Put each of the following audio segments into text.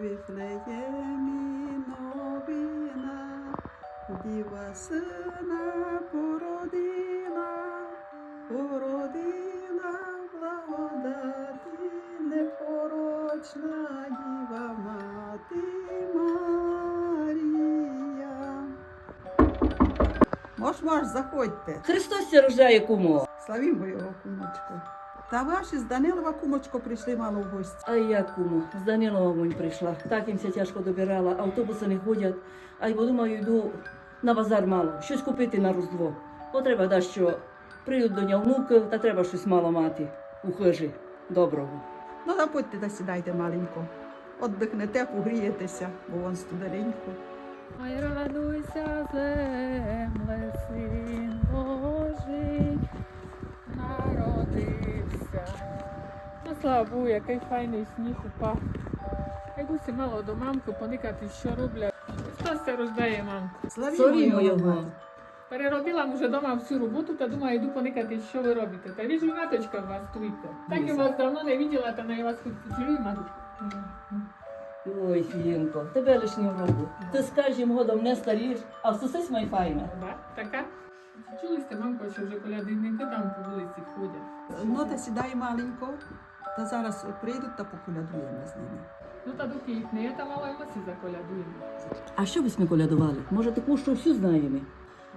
Вифлеємі новина, діва сина породила, породила благодаті, непорочна діва мати Марія. Мош, мош, заходьте. Христос ся рождає кумо. Славімо його, кумочку. Та ваші з Данилова кумочко прийшли мало в гості. А я кумо, з Данилова мені прийшла. Так їм ся тяжко добирала, автобуси не ходять. А й думаю, йду на базар мало, щось купити на Різдво. Бо треба да що прийдуть до нього внуки, та треба щось мало мати у хижі доброго. Ну, заходьте та сідайте маленько. Отдихнете, погрієтеся, бо вон студеренько. Ой, радуйся, земле, син Божий, народився. Ну, слава Богу, який файний сніг упав. Як усі мало до мамки поникати, що роблять. Це рождає мамку. Славімо його. Переробила вже вдома всю роботу та думаю, йду поникати, що ви робите. Та віж маточка вас туйте. Так я вас давно не виділа, та на вас хоч поцілую, маточка. Ой, Філінко, тебе лишнього року. Ти скажем годом не старіш, а все май файна. Така? Чи Чули сте, мамко, що вже колядівники там по вулиці ходять? Ну, та сідай маленько, та зараз прийдуть та поколядуємо з ними. Ну та доки їх не є, та мало й ми всі заколядуємо. А що ви сме колядували? Може, таку, що всю знаємо?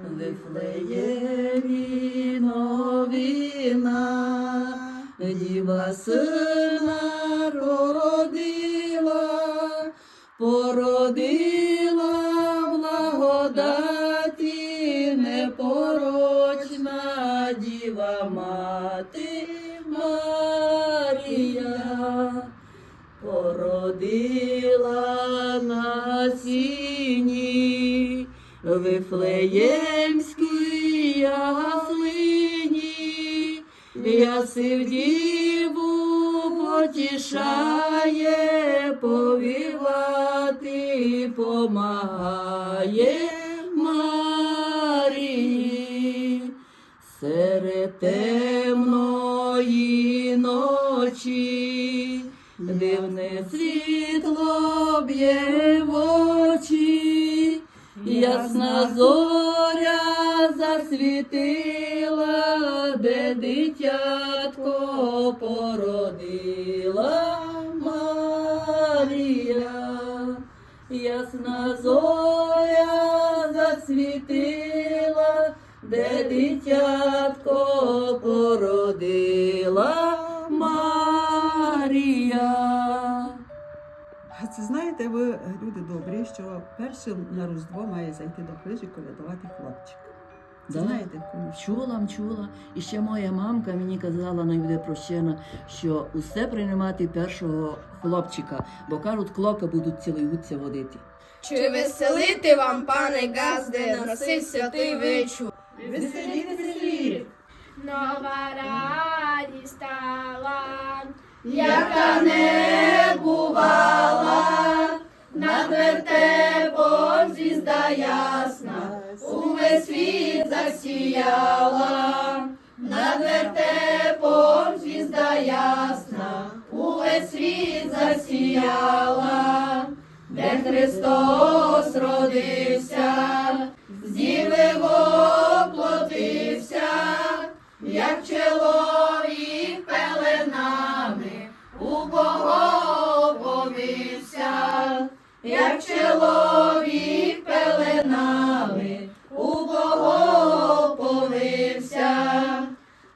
Вифлеємі новина, діва сина породила, породила діва мати Марія породила на сіні Вифлеємській яслині, ясив діву потішає, повівати помагає темної ночі дивне світло б'є в очі, ясна зоря засвітила, де дитятко породила Марія. Ясна зоря засвітила, де дитятко породила Марія. А це знаєте, ви люди добрі, що першим на Різдво має зайти до хижі колядувати хлопчик. Це Да. знаєте, кому? Чула, чула. І ще моя мамка мені казала, не буде прощена, що усе приймати першого хлопчика, бо кажуть, клока будуть цілий водити. Чи веселити вам, пане Газде, на сей святий вечір? Веселі, веселі! Нова радість стала, яка не бувала, над вертепом звізда ясна, увесь світ засіяла, над вертепом звізда ясна, увесь світ засіяла, де Христос родився, як чоловік пеленами у Бога повився,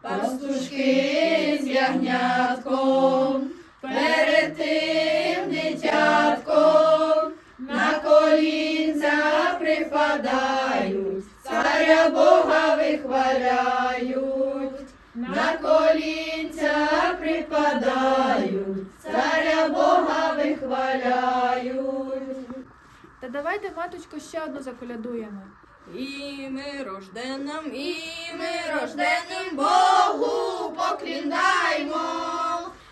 пастушки з ягнятком, перед тим дитятком, на колінця припадають, царя Бога вихваляють, на колінця припадають, царя Бога вихваляють. Та давайте, маточко, ще одну заколядуємо. І ми рожденим, і ми рожденим Богу покліндаймо.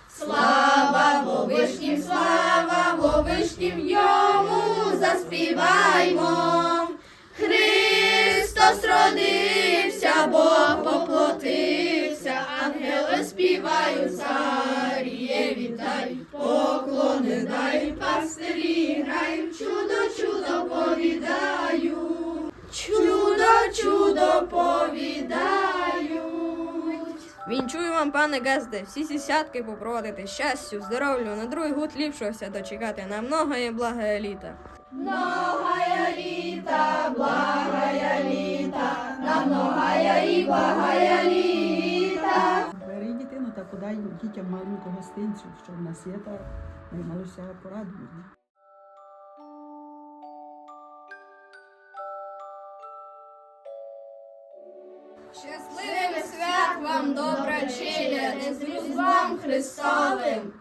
Слава Вовишнім, слава Вовишнім йому заспіваймо. Вінчую вам, пане Газде, всі ці сятки попроводити щастю, здоров'ю, на другий год ліпшогося дочекати на многое благое літа. Многое літа, благое літа, на многое і благое літа. Бери дитину та подай дітям маленьку гостинцю, що в нас є, та наймалося порадують. Щасливих свят вам, добра не з Різдвом Христовим!